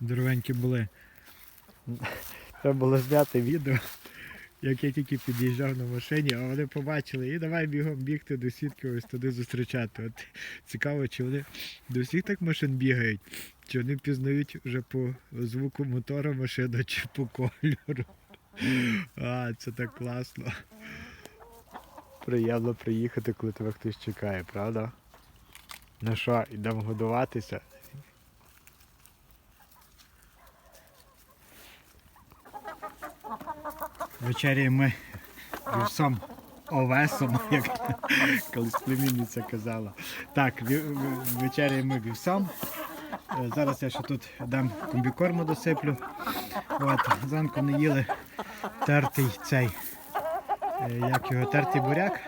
Здоровенькі були. Треба було зняти відео, як я тільки під'їжджав на машині, а вони побачили і давай бігом бігти до сітки ось туди зустрічати. От цікаво, чи вони до всіх так машин бігають, чи вони пізнають вже по звуку мотора машина, чи по кольору. А, це так класно. Приємно приїхати, коли тебе хтось чекає, правда? Ну що, йдемо годуватися. Вечеряємо ми вівсом овесом, як колись племінниця казала. Так, вечеряємо ми вівсом. Е, Зараз я ще тут дам комбікорму досиплю. От, зранку не їли тертий цей, е, як його, тертий буряк.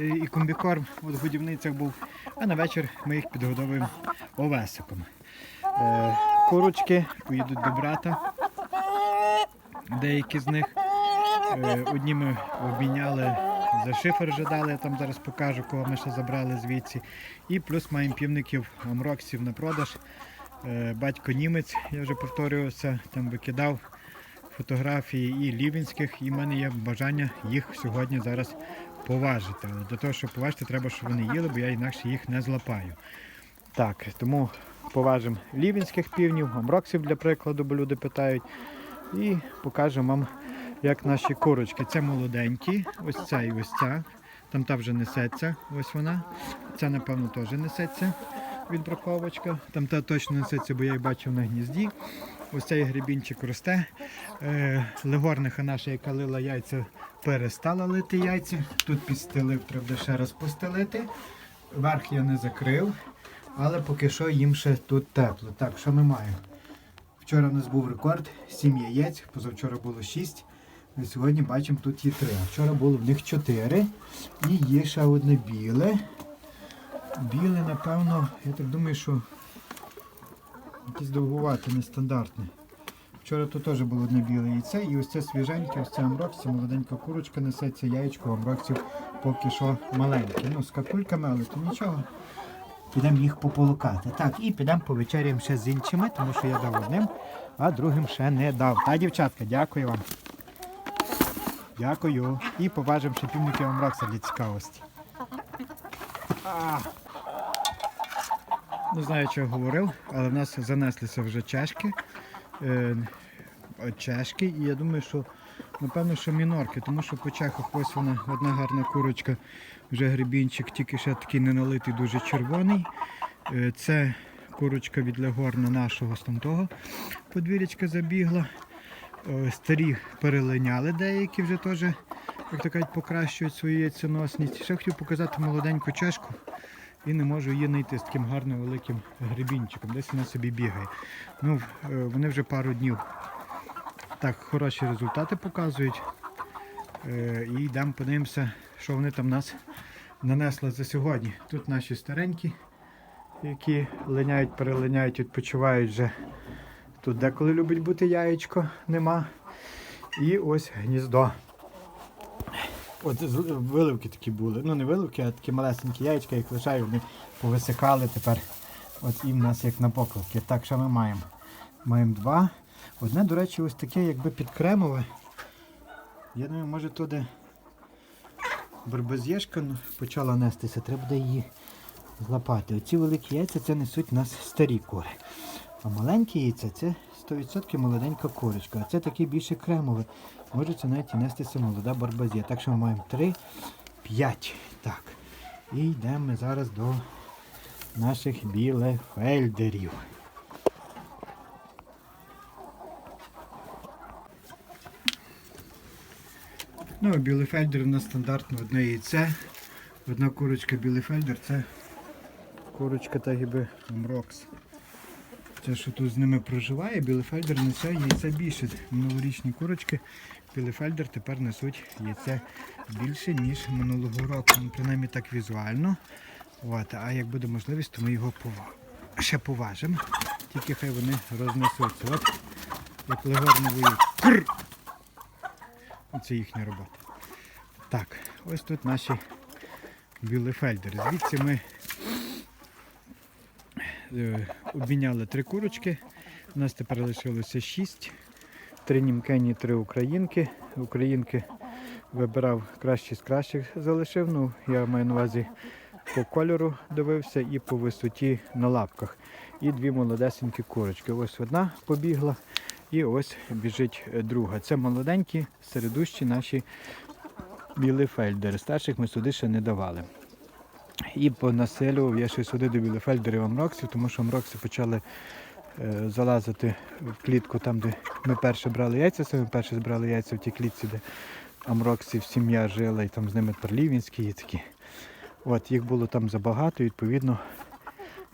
І- І комбікорм в годівницях був. А на вечір ми їх підгодовуємо овесиком. Е, Курочки поїдуть до брата деякі з них. Е, Одні ми обміняли за шифер вже дали, я там зараз покажу, кого ми ще забрали звідси. І плюс маємо півників амроксів на продаж. Е, Батько німець, я вже повторювався, там викидав фотографії і лівінських, і в мене є бажання їх сьогодні зараз поважити. Але для того, щоб поважити, треба, щоб вони їли, бо я інакше їх не злапаю. Так, тому поважимо лівінських півнів, амроксів для прикладу, бо люди питають. І покажемо вам, як наші курочки. Це молоденькі, ось ця і ось ця. Там та вже несеться, ось вона. Ця, напевно, теж несеться відбраковочка. Там та точно несеться, бо я її бачив на гнізді. Ось цей гребінчик росте. Е, легорниха наша, яка лила яйця, перестала лити яйця. Тут підстелив, треба ще раз постелити. Верх я не закрив, але поки що їм ще тут тепло. Так, що ми маємо? Вчора в нас був рекорд 7 яєць, позавчора було 6. А сьогодні бачимо, тут є 3. А вчора було в них 4. І є ще одне біле. Біле, напевно, я так думаю, що якесь довгувате, нестандартне. Вчора тут теж було одне біле яйце, і ось це свіженьке, ось це амроксі, молоденька курочка несеться, яєчко амроксів поки що маленьке. Ну, з какульками, але то нічого. Підемо їх пополукати. Так, і підемо повечеряємо ще з іншими, тому що я дав одним, а другим ще не дав. Та, дівчатка, дякую вам. Дякую. І поважимо ще півники Амрокса для цікавості. А. Не знаю, що говорив, але в нас занеслися вже чешки. Е, чешки, і я думаю, що напевно, що мінорки, тому що по чехах ось вона одна гарна курочка, вже гребінчик, тільки ще такий не налитий, дуже червоний. Е, Це курочка від легорна нашого з тамтого подвір'ячка забігла. Е, Старі перелиняли деякі вже теж, як то кажуть, покращують свою яйценосність. Ще хотів показати молоденьку чешку і не можу її знайти з таким гарним великим гребінчиком. Десь вона собі бігає. Ну, е, вони вже пару днів так хороші результати показують. Е, І йдемо подивимося, що вони там нас нанесли за сьогодні. Тут наші старенькі, які линяють, перелиняють, відпочивають вже. Тут деколи любить бути яєчко, нема. І ось гніздо. От виливки такі були. Ну не виливки, а такі малесенькі яєчка, як лишаю, вони повисихали тепер. От і в нас як на покладки. Так, що ми маємо? Маємо два. Одне, до речі, ось таке, якби підкремове. Я думаю, може туди барбазєшка почала нестися, треба буде її злапати. Оці великі яйця це несуть нас старі кури. А маленькі яйця це 100% молоденька курочка. А це таке більше кремове. Може це навіть і нестися молода барбазія. Так що ми маємо 3, 5. Так. І йдемо ми зараз до наших білефельдерів. Ну, білефельдер у нас стандартно одне яйце. Одна курочка білефельдер це курочка та гіби Амрокс. Це, що тут з ними проживає, білефельдер несе яйця більше. Минулорічні курочки білефельдер тепер несуть яйця більше, ніж минулого року. Ну, принаймні так візуально. От. А як буде можливість, то ми його пова- ще поважимо. Тільки хай вони рознесуться. От як легорно воюють. Кр! Оце їхня робота. Так, ось тут наші білефельдери. Звідси ми Е, Обміняли три курочки. У нас тепер лишилося шість. Три німкені, три українки. Українки вибирав кращі з кращих залишив. Ну, я маю на увазі по кольору дивився і по висоті на лапках. І дві молодесенькі курочки. Ось одна побігла, і ось біжить друга. Це молоденькі, середущі наші білефельдери. Старших ми сюди ще не давали. І понаселював я ще сюди до білефельдерів амроксів, тому що амрокси почали е, залазити в клітку там, де ми перше брали яйця, саме перше збрали яйця в тій клітці, де амроксів сім'я жила, і там з ними перлівінські і такі. От, їх було там забагато, і відповідно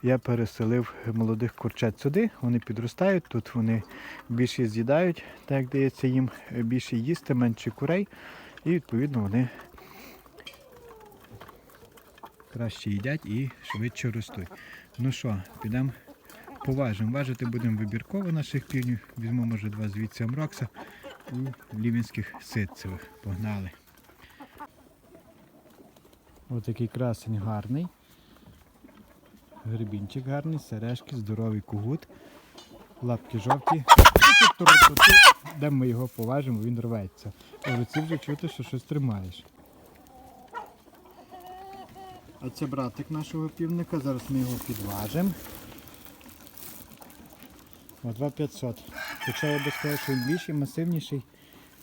я переселив молодих курчат сюди, вони підростають, тут вони більше з'їдають, так як дається їм е, більше їсти, менше курей, і відповідно вони краще їдять і швидше ростуть. Ну що, підемо поважимо. Важити будемо вибірково наших півнів. Візьму, може, два звідси амрокса у лівінських ситцевих. Погнали. Ось такий красень гарний. Гребінчик гарний, сережки, здоровий кугут, лапки жовті. Де ми його поважимо, він рветься. В руці вже чути, що щось тримаєш. А це братик нашого півника, зараз ми його підважимо. О, 2500. Хоча я би сказав, що він більший, масивніший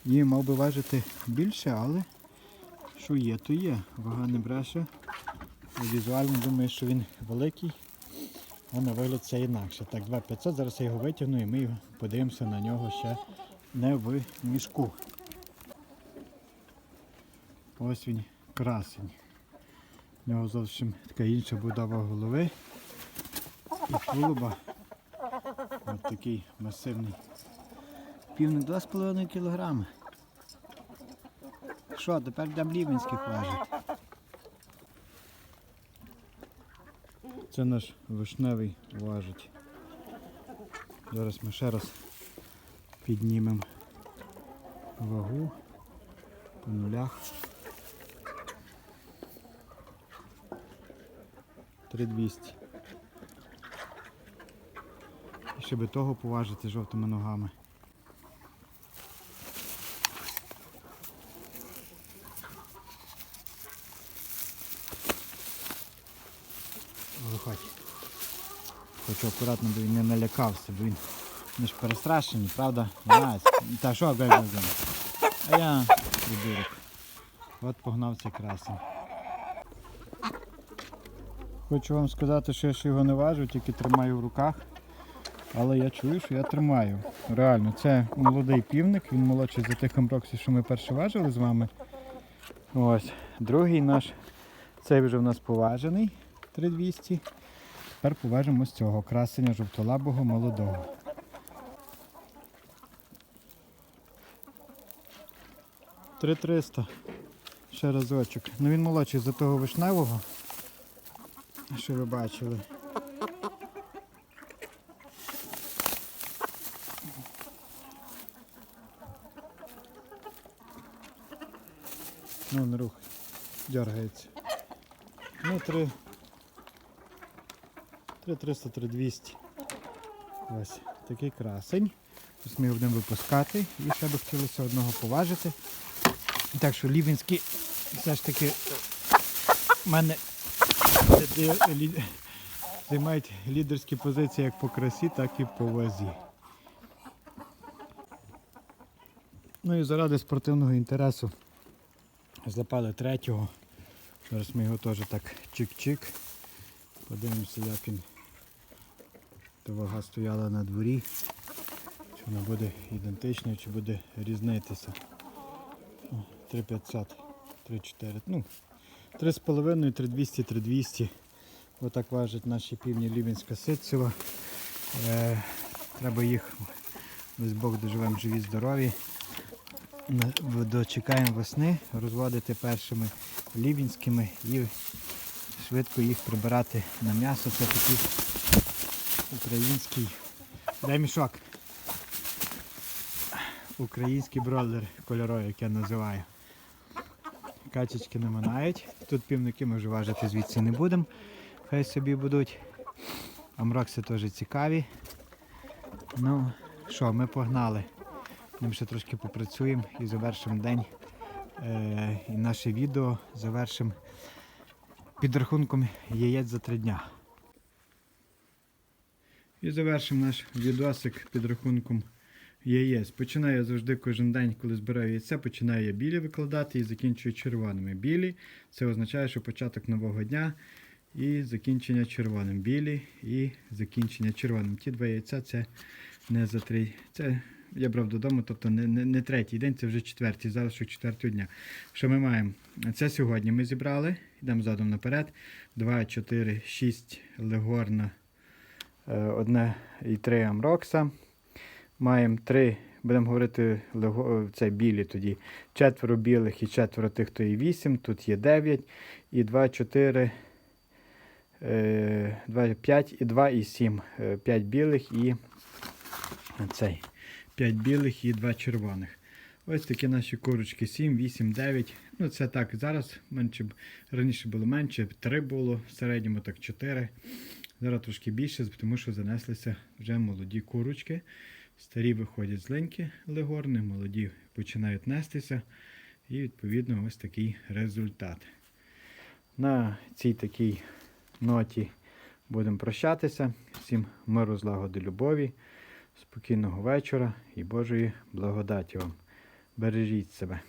і мав би важити більше, але що є, то є. Вага не бреше. Візуально думаю, що він великий, а на вигляд це інакше. Так, 2500, зараз я його витягну і ми подивимося на нього ще не в мішку. Ось він красень. У нього зовсім така інша будова голови і тулуба. Ось такий масивний. Півник 2,5 кг. Що, тепер йдемо лівенських важити. Це наш вишневий важить. Зараз ми ще раз піднімемо вагу по нулях. 3200. І ще би того поважити жовтими ногами. Виходь. Хочу акуратно, бо він не налякався, бо він ми ж перестрашені, правда? Та що, гай. А я придурок. От погнав цей красень. Хочу вам сказати, що я ще його не важу, тільки тримаю в руках. Але я чую, що я тримаю. Реально, це молодий півник, він молодший за тих амброксів, що ми перше важили з вами. Ось. Другий наш, цей вже в нас поважений 3200. Тепер поважимо з цього красення жовтолабого молодого. Три триста. Ще разочок. Ну він молодший за того вишневого, що ви бачили. Ну, не рух. Дергається. Ну, три. Три 300, три 200. Ось такий красень. Ось ми його будемо випускати. І ще би хотілося одного поважити. Так що лівінські все ж таки в мене займають лідерські позиції як по красі, так і по вазі. Ну і заради спортивного інтересу злапали третього. Зараз ми його теж так чик-чик. Подивимося, як він. Вага стояла на дворі. Чи вона буде ідентичною, чи буде різнитися. О, 3500, 3400, ну, 3,5, 3200, 3200. Отак важать наші півні Лівінська ситцева. Е, треба їх, ось Бог доживемо живі, здорові. Дочекаємо весни, розводити першими лівінськими і швидко їх прибирати на м'ясо. Це такий український. Дай мішок. Український бродер кольоровий, як я називаю. Качечки не минають. Тут півники ми вже важити звідси не будемо. Хай собі будуть. Амрокси теж цікаві. Ну, що, ми погнали. Ми ще трошки попрацюємо і завершимо день. Е, і наше відео завершимо підрахунком яєць за три дня. І завершимо наш відосик підрахунком яєць. Починаю завжди кожен день, коли збираю яйця, починаю я білі викладати і закінчую червоними. Білі це означає, що початок нового дня і закінчення червоним. Білі і закінчення червоним. Ті два яйця це не за три. Це я брав додому, тобто не, не, не третій день, це вже четвертий, залишок четвертого дня. Що ми маємо? Це сьогодні ми зібрали, йдемо задом наперед. 2, 4, 6 легорна, е, одне і 3 амрокса. Маємо 3, будемо говорити, лего- це білі тоді. Четверо білих і четверо тих, хто є 8. Тут є 9. І 2, 4, 2, 5 і 2 і 7. 5 білих і цей. 5 білих і 2 червоних. Ось такі наші курочки 7, 8, 9. Ну це так, зараз менше, раніше було менше, 3 було, в середньому так 4. Зараз трошки більше, тому що занеслися вже молоді курочки. Старі виходять з линьки легорни, молоді починають нестися. І відповідно ось такий результат. На цій такій ноті будемо прощатися. Всім миру, злагоди, любові, спокійного вечора і Божої благодаті вам. Бережіть себе.